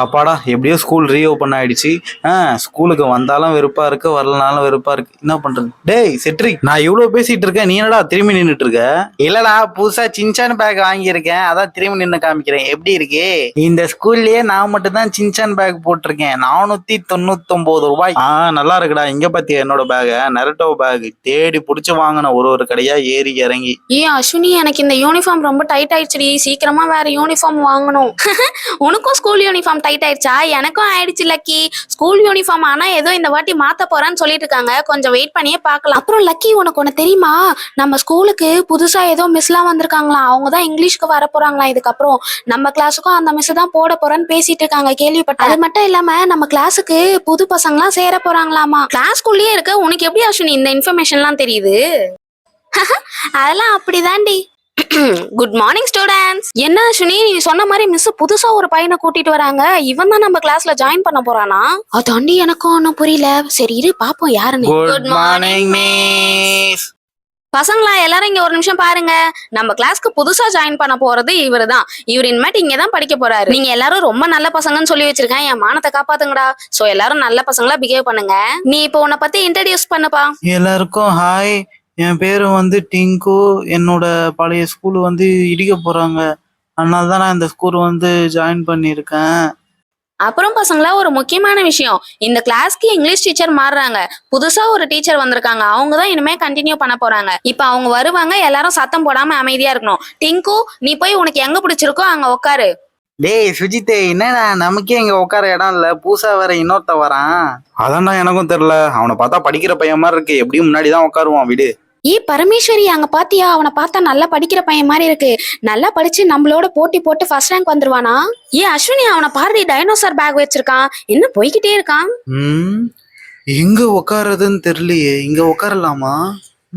அப்பாடா எப்படியோ school reopen ஆயிடுச்சு. ஆ ஸ்கூலுக்கு வந்தாலும் வெறுப்பா இருக்கு வரலனாலும் வெறுப்பா இருக்கு. என்ன பண்றது? டேய் செட்ரி நான் இவ்வளவு பேசிட்டு இருக்கேன். நீ என்னடா திரும்பி நின்னுட்டு இருக்க? இல்லடா புதுசா சின்சான் பேக் வாங்கியிருக்கேன். அதான் திரும்பி நின்று காமிக்கிறேன். எப்படி இருக்கு? இந்த ஸ்கூல்லயே நான் மட்டும் தான் சின்சான் பேக் போட்டிருக்கேன். நானூத்தி தொண்ணூத்தொன்பது ரூபாய். ஆ நல்லா இருக்குடா. இங்க பாத்தியா என்னோட பேக நெரட்டோ பேக் தேடி புடிச்சு வாங்கின ஒரு ஒரு கடையா ஏறி இறங்கி. ஏ அஸ்வினி எனக்கு இந்த யூனிஃபார்ம் ரொம்ப டைட் ஆயிடுச்சுடி. சீக்கிரமா வேற யூனிஃபார்ம் வாங்கணும். உனக்கும் ஸ்கூல் யூனிஃபார்ம் டைட் ஆயிடுச்சா? எனக்கும் ஆயிடுச்சு லக்கி. ஸ்கூல் யூனிஃபார்ம் ஆனா ஏதோ இந்த வாட்டி மாத்த போறான்னு சொல்லிட்டு இருக்காங்க. கொஞ்சம் வெயிட் பண்ணியே பார்க்கலாம். அப்புறம் லக்கி உனக்கு ஒன்று தெரியுமா? நம்ம ஸ்கூலுக்கு புதுசா ஏதோ மிஸ்லாம் வந்திருக்காங்களா அவங்க தான் இங்கிலீஷ்க்கு வர போறாங்களா இதுக்கப்புறம். நம்ம கிளாஸுக்கும் அந்த மிஸ் தான் போட போறேன்னு பேசிட்டு இருக்காங்க. கேள்விப்பட்டேன். அது மட்டும் இல்லாம நம்ம கிளாஸுக்கு புது பசங்களாம் சேர போறாங்களாமா? கிளாஸ்க்குள்ளேயே இருக்க உனக்கு எப்படி அஸ்வினி இந்த இன்ஃபர்மேஷன்லாம் தெரியுது? அதெல்லாம் அப்படிதான்டி. குட் மார்னிங் ஸ்டூடெண்ட்ஸ் என்ன அஸ்வினி நீ சொன்ன மாதிரி மிஸ் புதுசா ஒரு பையனை கூட்டிட்டு வராங்க. இவன் தான் நம்ம கிளாஸ்ல ஜாயின் பண்ண போறானா? அதாண்டி எனக்கும் ஒன்றும் புரியல. சரி இரு பாப்போம் யாருன்னு. குட் மார்னிங் மிஸ் பசங்களா எல்லாரும் இங்க ஒரு நிமிஷம் பாருங்க. நம்ம கிளாஸ்க்கு புதுசா ஜாயின் பண்ண போறது இவரு தான். இவர் இனிமேட்டு இங்க தான் படிக்க போறாரு. நீங்க எல்லாரும் ரொம்ப நல்ல பசங்கன்னு சொல்லி வச்சிருக்கேன். என் மானத்தை காப்பாத்துங்கடா. சோ எல்லாரும் நல்ல பசங்களா பிஹேவ் பண்ணுங்க. நீ இப்போ உன்னை பத்தி இன்ட்ரடியூஸ் பண்ணுப்பா. எல்லாருக்கும் ஹாய் என் பேரு வந்து டிங்கு. என்னோட பழைய ஸ்கூல் வந்து இடிக்க போறாங்க. அதனால தான் நான் இந்த ஸ்கூல் வந்து ஜாயின் பண்ணியிருக்கேன். அப்புறம் பசங்களா ஒரு முக்கியமான விஷயம். இந்த கிளாஸ்க்கு இங்கிலீஷ் டீச்சர் மாறுறாங்க. புதுசா ஒரு டீச்சர் வந்திருக்காங்க. அவங்க தான் இனிமே கண்டினியூ பண்ண போறாங்க. இப்போ அவங்க வருவாங்க எல்லாரும் சத்தம் போடாம அமைதியா இருக்கணும். டிங்கு நீ போய் உனக்கு எங்க பிடிச்சிருக்கோ அங்க உட்காரு டேய் சுஜித்தே என்னடா நமக்கே இங்க உட்கார இடம் இல்ல. பூசா வேற இன்னொருத்த வரான். அதான்டா எனக்கும் தெரியல. அவனை பார்த்தா படிக்கிற பையன் மாதிரி இருக்கு. எப்படியும் முன்னாடி தான் உட்காருவான் விடு. ஏ பரமேஸ்வரி அங்க பாத்தியா? அவனை பார்த்தா நல்லா படிக்கிற பையன் மாதிரி இருக்கு. நல்லா படிச்சு நம்மளோட போட்டி போட்டு ஃபர்ஸ்ட் ரேங்க் வந்துருவானா? ஏ அஸ்வினி அவனை பாரதி டைனோசர் பேக் வச்சிருக்கான். என்ன போய்கிட்டே இருக்கான்? ம் எங்க உட்காருறதுன்னு தெரியலையே. இங்க உட்காரலாமா?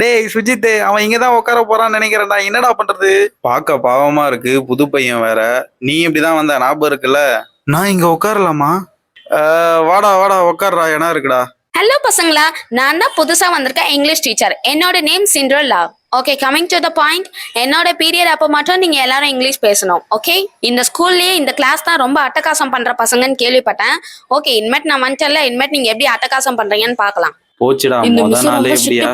டேய் சுஜித் அவன் இங்க தான் உட்கார போறான்னு நினைக்கிறேன்டா. என்னடா பண்றது? பார்க்க பாவமா இருக்கு. புது பையன் வேற. நீ இப்படிதான் வந்த? ஞாபகம் இருக்குல்ல? நான் இங்க உட்காரலாமா? வாடா வாடா உட்கார்றா. இடம் இருக்குடா. ஹலோ பசங்களா. நான் தான் புதுசா வந்திருக்கேன். இங்கிலீஷ் டீச்சர் என்னோட name Cinderella okay coming to the point என்னோட பீரியட் அப்போ மட்டும் நீங்க எல்லாரும் இங்கிலீஷ் பேசணும். ஓகே இந்த ஸ்கூல்லயே இந்த கிளாஸ் தான் ரொம்ப அட்டகாசம் பண்ற பசங்கன்னு கேள்விப்பட்டேன். ஓகே இனிமேட் நான் வந்துட்டல இனிமேட் நீங்க எப்படி அட்டகாசம் பண்றீங்கன்னு பார்க்கலாம். போச்சுடா முத நாளே இப்படியா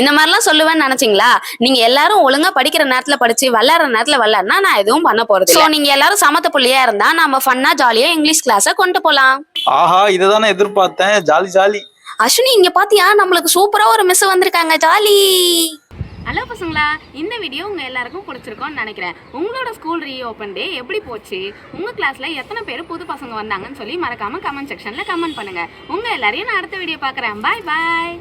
இந்த மாதிரிலாம் சொல்லுவேன்னு நினைச்சீங்களா? நீங்க எல்லாரும் ஒழுங்கா படிக்கிற நேரத்துல படிச்சு விளையாடுற நேரத்துல விளையாடுனா நான் எதுவும் பண்ண போறது சோ நீங்க எல்லாரும் சமத்த புள்ளியா இருந்தா நம்ம ஃபன்னா ஜாலியா இங்கிலீஷ் கிளாஸ கொண்டு போலாம். ஆஹா இதுதானே எதிர்பார்த்தேன். Jolly jolly. அஸ்வினி இங்க பாத்தியா? நம்மளுக்கு சூப்பரா ஒரு மிஸ் வந்திருக்காங்க. ஜாலி ஹலோ பசங்களா. இந்த வீடியோ உங்கள் எல்லாருக்கும் பிடிச்சிருக்கோன்னு நினைக்கிறேன். உங்களோட ஸ்கூல் ரீஓப்பன் டே எப்படி போச்சு? உங்கள் கிளாஸில் எத்தனை பேர் புது பசங்க வந்தாங்கன்னு சொல்லி மறக்காமல் கமெண்ட் செக்ஷனில் கமெண்ட் பண்ணுங்க. உங்கள் எல்லாரையும் நான் அடுத்த வீடியோ பார்க்குறேன். பாய் பாய்